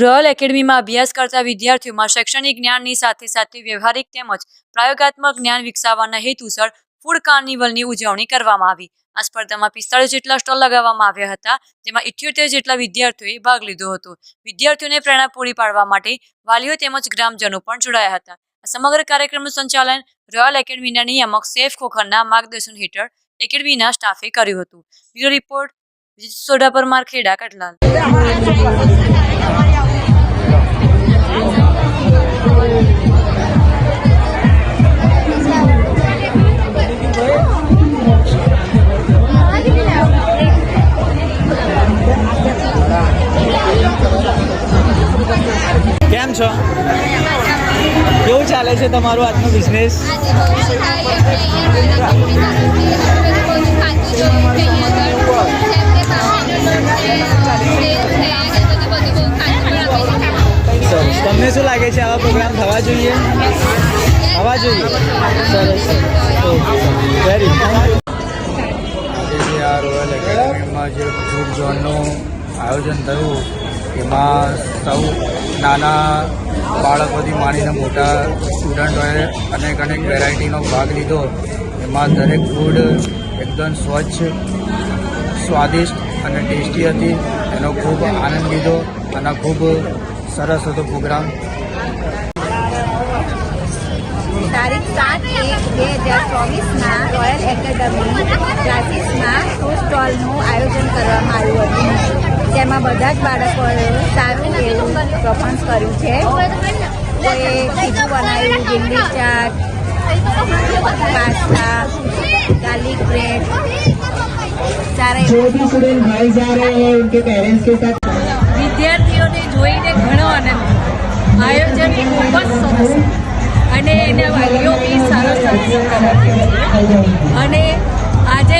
Royal એકેડમીમાં અભ્યાસ કરતા વિદ્યાર્થીઓમાં શૈક્ષણિક જ્ઞાનની સાથે સાથે વ્યવહારિક તેમજ પ્રયોગાત્મક જ્ઞાન વિકસાવવાના હેતુસર ફૂડ કાર્નિવલની ઉજવણી કરવામાં આવી. આ સ્પર્ધામાં પિસ્તાળીસ જેટલા સ્ટોલ લગાવવામાં આવ્યા હતા, જેમાં ઇઠ્યોતેર જેટલા વિદ્યાર્થીઓએ ભાગ લીધો હતો. વિદ્યાર્થીઓને પ્રેરણા પૂરી પાડવા માટે વાલીઓ તેમજ ગ્રામજનો પણ જોડાયા હતા. સમગ્ર કાર્યક્રમનું સંચાલન રોયલ એકેડમીના નિયામક સેફ ખોખરના માર્ગદર્શન હેઠળ એકેડમીના સ્ટાફે કર્યું હતું. Bureau report Sodha Parmar, Kheda, Kathlal. છો? કેવું ચાલે છે તમારું આજનો બિઝનેસ તમને શું લાગે છે આવા પ્રોગ્રામ થવા જોઈએ? થવા જોઈએ? સરસ વેરી આ રોયલ એકેડમીમાં જે ફૂડ ઝોનનું આયોજન થયું એમાં સૌ નાના બાળકોથી માંડીને મોટા સ્ટુડન્ટોએ અનેક અનેક વેરાયટીનો ભાગ લીધો. એમાં દરેક ફૂડ એકદમ સ્વચ્છ, સ્વાદિષ્ટ અને ટેસ્ટી હતી. એનો ખૂબ આનંદ લીધો અને ખૂબ સરસ હતો પ્રોગ્રામ તારીખ સાત એક બે હજાર ચોવીસમાં રોયલ એકેડમી ક્લાસીસમાં ફૂડ સ્ટોલનું આયોજન કરવામાં આવ્યું હતું. જેમાં બધા જ બાળકોએ સારું એવું પ્રપંચ કર્યું છે. કોઈએ ખીચું બનાવ્યું લીંબી ચાટ પાસ્તા ગાર્લિક બ્રેડ વિદ્યાર્થીઓને જોઈને ઘણો આનંદ. આયોજન ખૂબ જ સરસ. અને એના વાલીઓ બી સારો સહયોગ અને આજે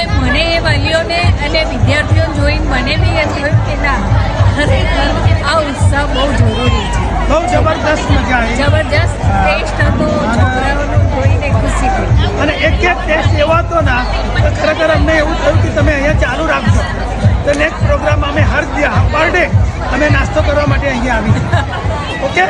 વાલીઓને અને વિદ્યાર્થીઓને જોઈને મને બી એમ થયું કે ના ખરેખર આ ઉત્સવ બહુ જરૂરી છે. બહુ જબરદસ્ત મજા આવી. જબરજસ્ત ટેસ્ટ હતો છોકરાઓનું જોઈને ખુશી થઈ. અને એક એક ટેસ્ટ એવો હતો ના તો ખરેખર અમને એવું થયું કે તમે અહીંયા ચાલુ રાખજો. તો નેક્સ્ટ પ્રોગ્રામ અમે હર પર ડે અમે નાસ્તો કરવા માટે અહીંયા આવી. ઓકે?